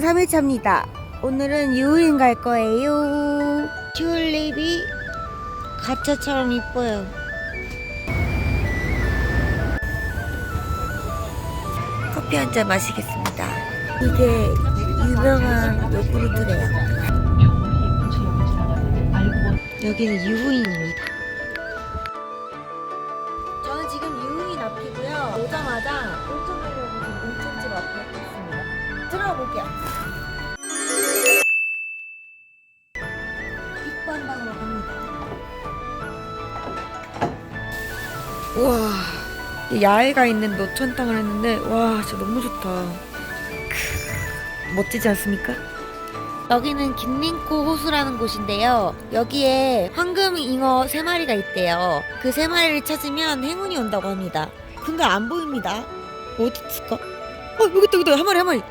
3일차입니다. 오늘은 유인 갈 거예요. 튤립이 가짜처럼 이뻐요. 커피 한 잔 마시겠습니다. 이게 유명한 요구르트래요. 여기는 유후인입니다. 우와, 이 야외가 있는 노천탕을 했는데 와, 진짜 너무 좋다. 크, 멋지지 않습니까? 여기는 긴링코 호수라는 곳인데요. 여기에 황금 잉어 세 마리가 있대요. 그세 마리를 찾으면 행운이 온다고 합니다. 근데 안 보입니다. 어디 있을까? 어 여기 있다 여기 있다 한 마리 한 마리.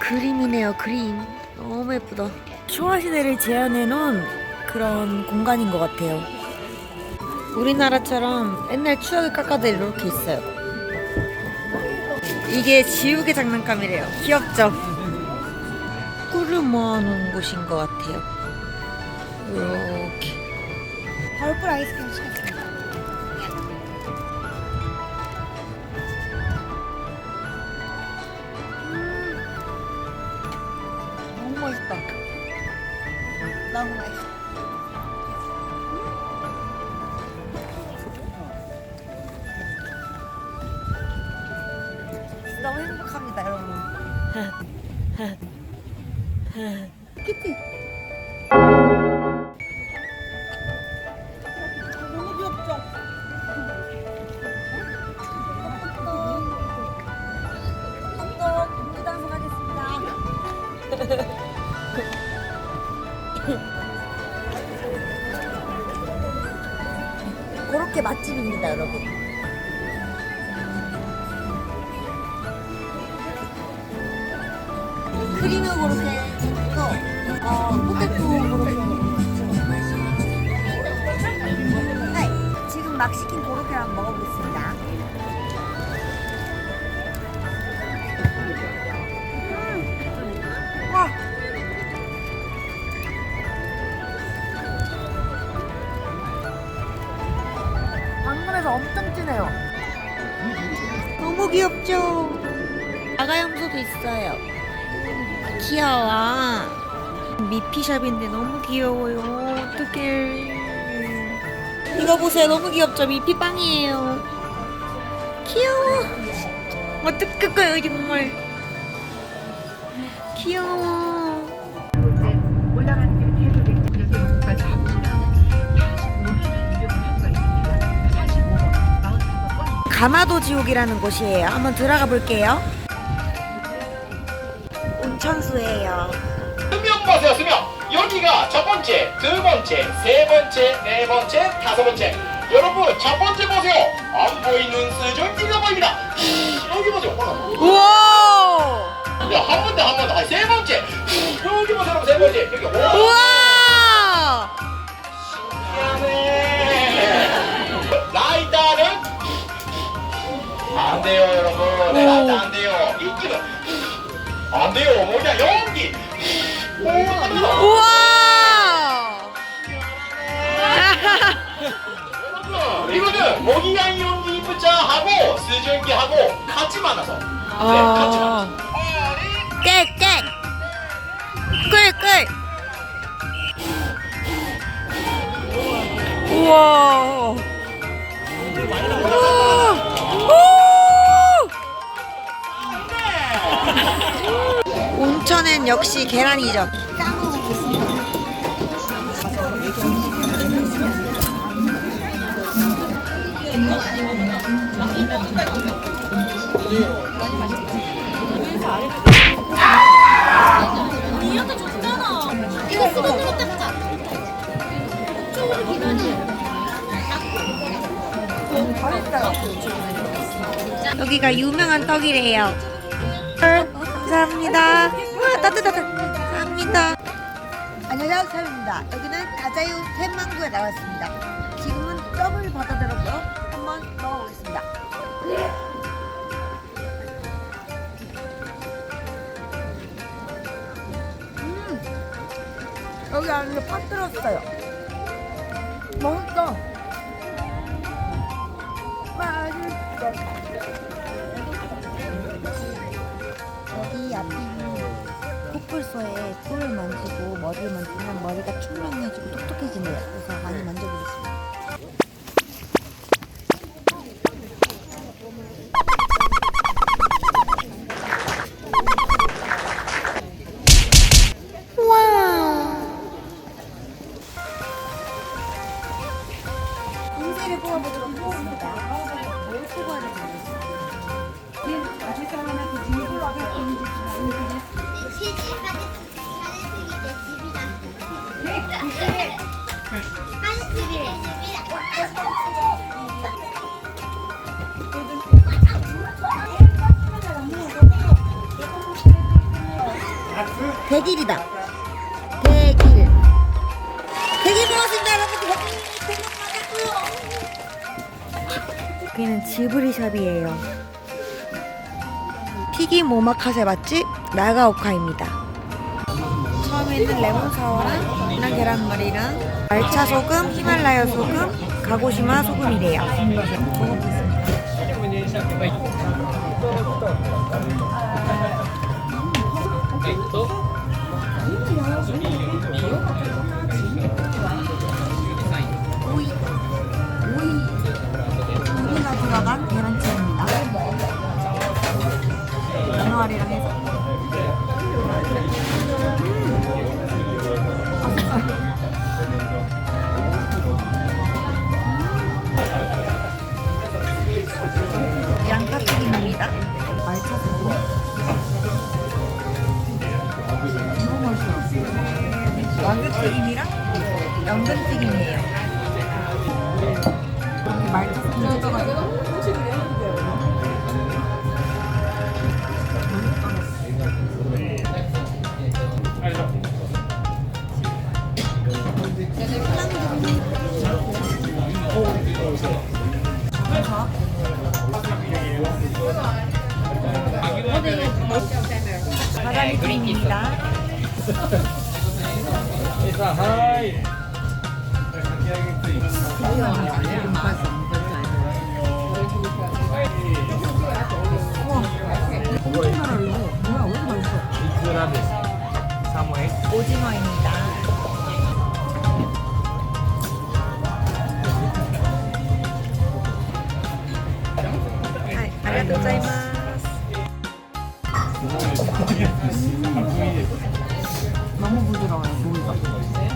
그림이네요 그림. 너무 예쁘다. 초화 시대를 재현해 놓은 그런 공간인 것 같아요. 우리나라처럼 옛날 추억의 깎아들 이렇게 있어요. 이게 지우개 장난감이래요. 귀엽죠? 꿀을 모아놓은 곳인 것 같아요. 이렇게. 벌꿀 아이스크림 시켰습니다. 너무 맛있다. 너무 맛있어. 단속 하겠습니다. 그렇게 맛집입니다, 여러분. 크림을 또 어, 지금 막 시킨 고로케를 한번 먹어보겠습니다. 와. 방금에서 엄청 진해요. 너무 귀엽죠? 아가염소도 있어요. 귀여워. 미피샵인데 너무 귀여워요. 어떡해. 이거 보세요. 너무 귀엽죠? 미피빵이에요. 귀여워. 어떡할까요, 정말. 귀여워. 가마도 지옥이라는 곳이에요. 한번 들어가 볼게요. 온천수예요. 여기가 첫 번째 두 번째 세 번째 네 번째 다섯 번째. 여러분 첫 번째 보세요. 안 보이는 수증기가 보입니다. 여기 보세요. 우와! 야한 번더 한 번더세 번째. 여기 보세요 여러분 세 번째. 여기 이거는 연기 입자하고 수증기하고 같이 만나서 네, 같이 만나서 아. 깨, 깨! 끌, 끌! 우와! 우! 온천엔 역시 계란이죠. 여기가 유명한 떡이래요. 헐, 감사합니다. 와, 따뜻하다. 감사합니다. 안녕하세요, 사입니다 여기는 다자유 팬망구에 나왔습니다. 지금은 더블 받아들었고요. 한번 먹어보겠습니다. 여기 안에 팥 들었어요. 맛있다. 맛있어. 여기 앞에 있는 코뿔소에 뿔을 만지고 머리를 만지면 머리가 총명해지고 똑똑해지네요. 그래서 많이 만져보겠습니다. 인쇄를 뽑아보도록 하겠습니다. 뭘 뽑아야 되지? 백일이다. 여기는 지브리샵이에요. 튀김 오마카세 맛집 나가오카입니다. 처음에는 레몬 사워랑 진한 계란말이랑 말차 소금, 히말라야 소금, 가고시마 소금이래요. 먹 연근튀김이에요. 이렇게 말차 소금 쪄가지고. 바다미팅입니다. 오징어입니다. 아, 아리가토자이마스. 너무 부드러워요, 모이가.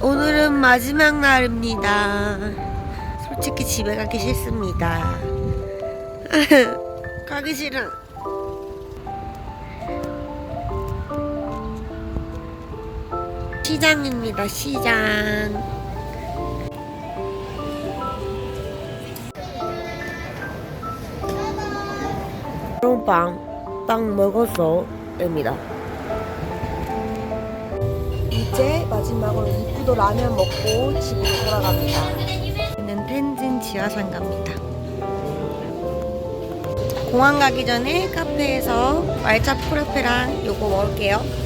오늘은 마지막 날입니다 솔직히 집에 가기 싫습니다 가기 싫어 시장입니다 시장 빵, 빵 먹었어. 입니다. 이제 마지막으로 이쁘도 라면 먹고 집으로 돌아갑니다. 여기는 텐진 지하상 갑니다. 공항 가기 전에 카페에서 말차 프라페랑 요거 먹을게요.